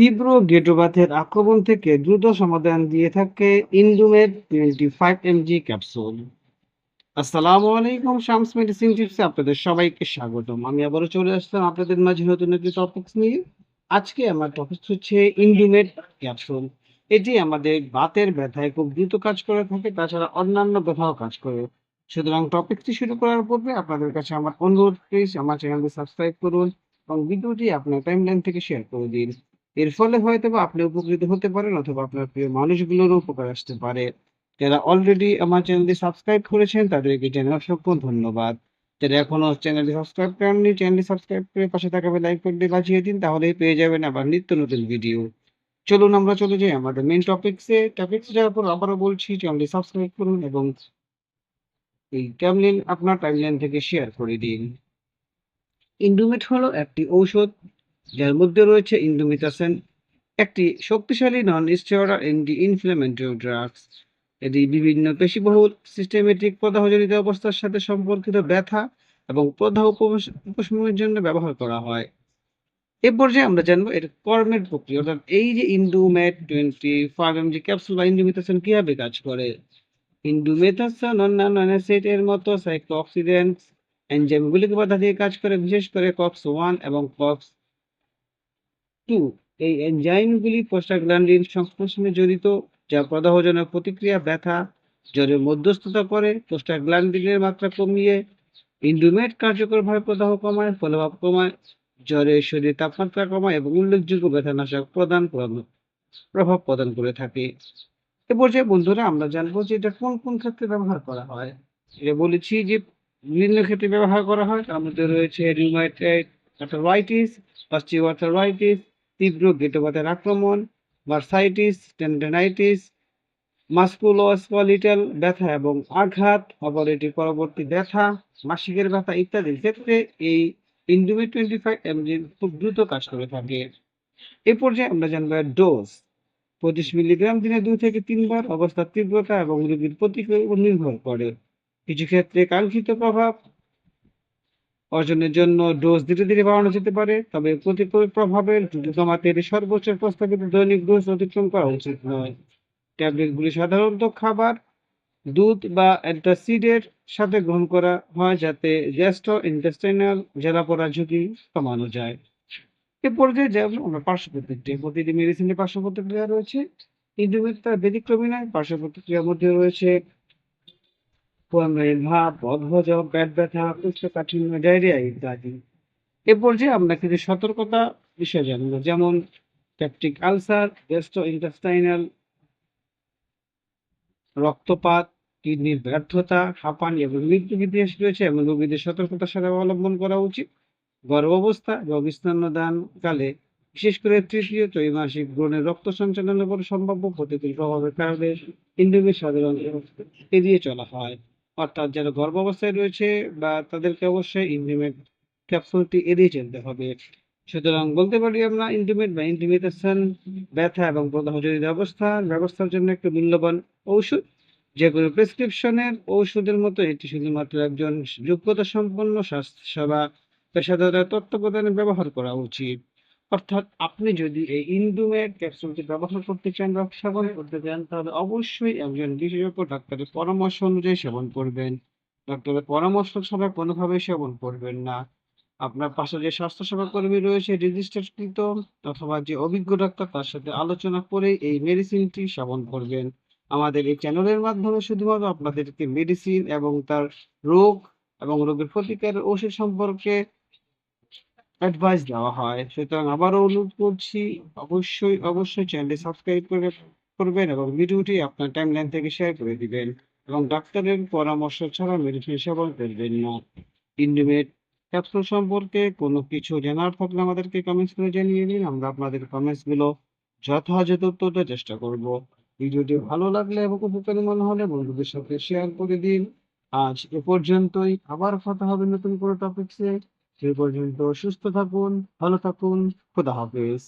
তীব্র গেটোবাথের আক্রমণ থেকে দ্রুত সমাধান দিয়ে থাকে Indomet twenty five MG capsule আসসালামু আলাইকুম, শামস মেডিসিন টিপসে আপনাদের সবাইকে স্বাগতম। আমি আবারও চলে আসলাম আপনাদের মাঝে নতুন একটি টপিক্স নিয়ে। আজকে আমার টপিক হচ্ছে ইন্ডুমেড ক্যাপসুল এটি আমাদের বাতের ব্যথায় খুব দ্রুত কাজ করে থাকে, তাছাড়া অন্যান্য ব্যথাও কাজ করে। সুতরাং টপিকটি শুরু করার পূর্বে আপনাদের কাছে আমার অনুরোধ প্লিজ আমার চ্যানেলটি সাবস্ক্রাইব করুন এবং ভিডিওটি আপনার টাইমলাইন থেকে শেয়ার করে দিন। এর ফলে হয়তো বা আপনি উপকৃত হতে পারেন অথবা আপনার প্রিয় মানুষগুলোরও উপকার আসতে পারে। যারা অলরেডি আমার চ্যানেলটি সাবস্ক্রাইব করেছেন, তাদেরকে জানাই অসংখ্য ধন্যবাদ। যারা এখনও চ্যানেলটি সাবস্ক্রাইব করেননি চ্যানেলটি সাবস্ক্রাইব করে পাশে থাকা লাইক করতে বাজিয়ে দিন, তাহলেই পেয়ে যাবেন আবার নিত্য নতুন ভিডিও চলুন আমরা চলে যাই আমাদের মেন টপিকসে টপিকস যাওয়ার পর আবারও বলছি চ্যানেলটি সাবস্ক্রাইব করুন এবং এই টাইমলাইন আপনার টাইমলাইন থেকে শেয়ার করে দিন। ইন্ডুমেট হলো একটি ঔষধ যার মধ্যে রয়েছে ইন্ডোমিথাসেন একটি শক্তিশালী non steroid anti inflammatory drugs এটি বিভিন্ন পেশিবহুল সিস্টেমেটিক প্রদাহজনিত অবস্থার সাথে সম্পর্কিত ব্যথা এবং প্রদাহ উপশমের জন্য ব্যবহার করা হয়। এ পর্যায়ে আমরা জানব এর কর্মের প্রক্রিয়া, অর্থাৎ এই যে Indomet twenty five M G capsule বা ইন্ডোমিথাসেন কীভাবে কাজ করে? ইন্ডোমিথাসন অন্যান্য অ্যানাসিড এর মতো সাইক্লোঅক্সিডেন্টস এনজাইমগুলিকে বাধা দিয়ে কাজ করে, বিশেষ করে কক্স ওয়ান এবং কক্স টু এই এনজাইমগুলি প্রোস্টাগ্ল্যান্ডিন সংশ্লেষণে জড়িত, যা প্রদাহজনক প্রতিক্রিয়া ব্যথা, জ্বরের মধ্যস্থতা করে প্রোস্টাগ্ল্যান্ডিনের মাত্রা কমিয়ে, ইন্ডুমেট কার্যকরভাবে প্রদাহ কমায়, ফলভাব কমায়, জ্বরের শরীরে তাপমাত্রা কমায় এবং উল্লেখযোগ্য ব্যথানাশক প্রদান প্রভাব প্রদান করে থাকে। এ পর্যায়ে বন্ধুরা আমরা জানব যে এটা কোন কোন ক্ষেত্রে ব্যবহার করা হয়। এটা বলেছি যে বিভিন্ন ক্ষেত্রে ব্যবহার করা হয়। তার মধ্যে রয়েছে রিউমাটাইড আর্থারাইটিস অস্টিওআর্থারাইটিস তীব্র গেটোবাতের আক্রমণ ভার্সাইটিস টেন্ডেনাইটিস, মাস্কুলোস্কলিটাল ব্যথা এবং আঘাত অপারেটিভ পরবর্তী ব্যথা, মাসিকের ব্যথা ইত্যাদির ক্ষেত্রে এই ইন্ডুমি টোয়েন্টি ফাইভ এমজি খুব দ্রুত কাজ করে থাকে। এ পর্যায়ে আমরা জানব ডোজ। পঁচিশ মিলিগ্রাম দিনে দুই থেকে তিনবার অবস্থার তীব্রতা এবং রোগীর প্রতিক্রিয়ার উপর নির্ভর করে। কিছু ক্ষেত্রে কাঙ্ক্ষিত প্রভাব অর্জনের জন্য ডোজ ধীরে ধীরে বাড়ানো যেতে পারে, তবে প্রতিকূল প্রভাবের কমাতে সর্বোচ্চ প্রস্তাবিত দৈনিক ডোজ অতিক্রম করা উচিত নয়। ট্যাবলেটগুলি সাধারণত খাবার, দুধ বা অ্যান্টাসিডের সাথে গ্রহণ করা হয় যাতে গ্যাস্ট্রো ইন্টেস্টাইনাল জ্বালা পড়া ঝুঁকি কমানো যায়। এ পর্যায়ে যেমন আমরা প্রতিটি মেডিসিনের পার্শ্ব প্রতিক্রিয়া রয়েছে ইন্ডোমেট তার ব্যতিক্রমী নয়, পার্শ্ব প্রতিক্রিয়ার মধ্যে রয়েছে আমরা কিছু সতর্কতা যেমন আলসার রক্তপাত কিডনির ব্যর্থতা, হাঁপানি এবং মৃত্যু ইতিহাস রয়েছে এবং রোগীদের সতর্কতার সাথে অবলম্বন করা উচিত। গর্ভাবস্থা এবং স্তন্যদান কালে বিশেষ করে তৃতীয় ত্রৈমাসিক ভ্রূণের রক্ত সঞ্চালনের উপর সম্ভাব্য প্রতিকূল প্রভাবের কারণে ইন্ডোমিট সাধারণত এড়িয়ে চলা হয়। অর্থাৎ যারা গর্ভাবস্থায় রয়েছে বা তাদেরকে অবশ্যই ইন্ডিমেট ক্যাপসুলটি এড়িয়ে চলতে হবে। সুতরাং বলতে পারি আমরা ইন্টিমেট বা ইন্টিমেটেশন ব্যথা এবং প্রদাহজনিত অবস্থার ব্যবস্থার জন্য একটি মূল্যবান ঔষধ। যে কোনো প্রেসক্রিপশনের ঔষধের মতো এটি শুধুমাত্র একজন যোগ্যতা সম্পন্ন স্বাস্থ্যসেবা পেশাদারের তত্ত্বাবধানে ব্যবহার করা উচিত। অর্থাৎ আপনি যদি এই ইন্ডুমেট ক্যাপসুলটি ব্যবহার করতে চান বা সেবন করতে চান, তাহলে অবশ্যই একজন বিশেষজ্ঞ ডাক্তারের পরামর্শ অনুযায়ী সেবন করবেন। ডাক্তারের পরামর্শ ছাড়া কোনোভাবে সেবন করবেন না। আপনার পাশে যে স্বাস্থ্যসেবা কর্মী রয়েছে, রেজিস্টারকৃত অথবা যে অভিজ্ঞ ডাক্তার, তার সাথে আলোচনা করে এই মেডিসিনটি সেবন করবেন। আমাদের এই চ্যানেলের মাধ্যমে শুধুমাত্র আপনাদেরকে মেডিসিন এবং তার রোগ এবং রোগের প্রতিকারের ওষুধ সম্পর্কে অ্যাডভাইস দেওয়া হয়। সুতরাং আবারও অনুরোধ করছি, অবশ্যই অবশ্যই চ্যানেলটি সাবস্ক্রাইব করে করবেন এবং ভিডিওটি আপনার টাইমলাইন থেকে শেয়ার করে দিবেন এবং ডাক্তারের পরামর্শ ছাড়া মেডিসিন সেবন করবেন না। ইন্ডিমেট ক্যাপসুল সম্পর্কে কোনো কিছু জানার থাকলে আমাদেরকে কমেন্টস করে জানিয়ে দিন, আমরা আপনাদের কমেন্টসগুলো যথাযথ উত্তর দেওয়ার চেষ্টা করব। ভিডিওটি ভালো লাগলে এবং উপকারী মনে হলে বন্ধুদের সাথে শেয়ার করে দিন। আজ এ পর্যন্তই। আবার কথা হবে নতুন কোনো টপিকসে সে পর্যন্ত সুস্থ থাকুন ভালো থাকুন খোদা হাফেজ।